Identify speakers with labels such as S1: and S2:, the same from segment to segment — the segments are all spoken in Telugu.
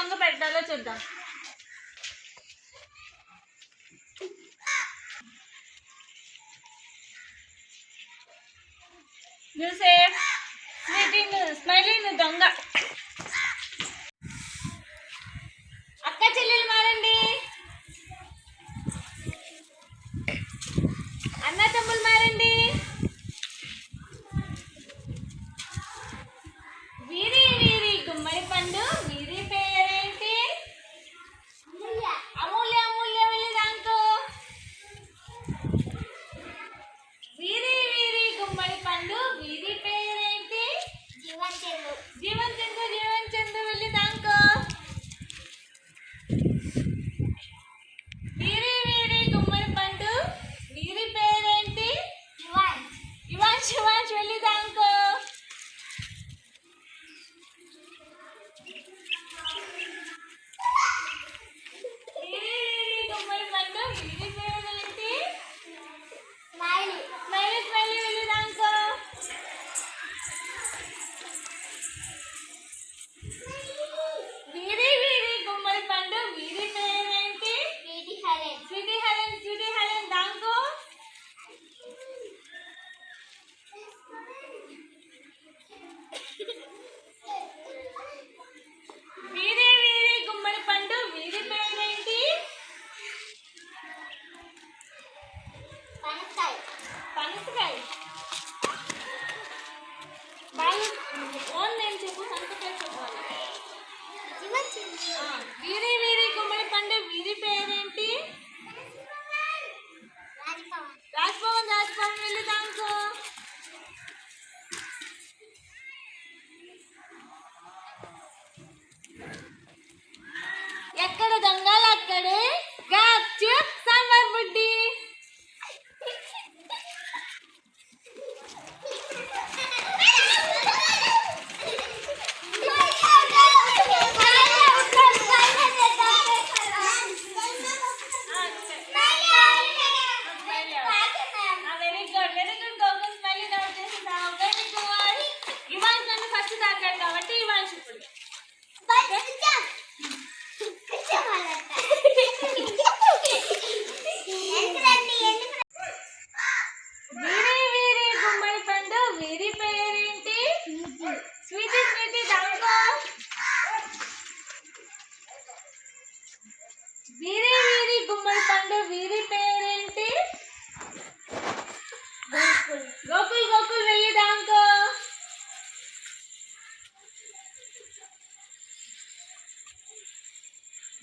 S1: రంగు పెట్టాలో చూద్దాం. యూసేఫ్ స్మైలింగ్ దొంగ. joelho వీరి పేరేంటి? గోకుల్ గోకుల్ వెళ్ళి దాంతో.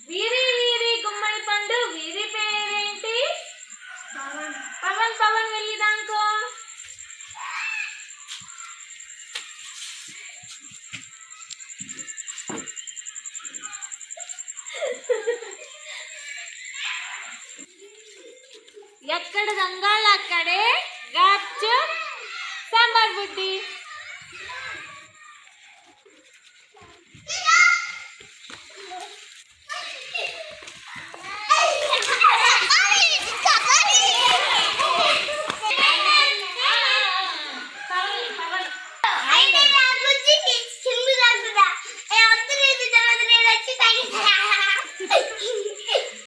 S1: వీరి వీరి గుమ్మడి పండు వీరి పేరేంటి? పవన్. పవన్ వెళ్ళి ఎక్కడ గంగాలు అక్కడే గాప్చుప్ సాంబార్ బుడ్డి Thank you.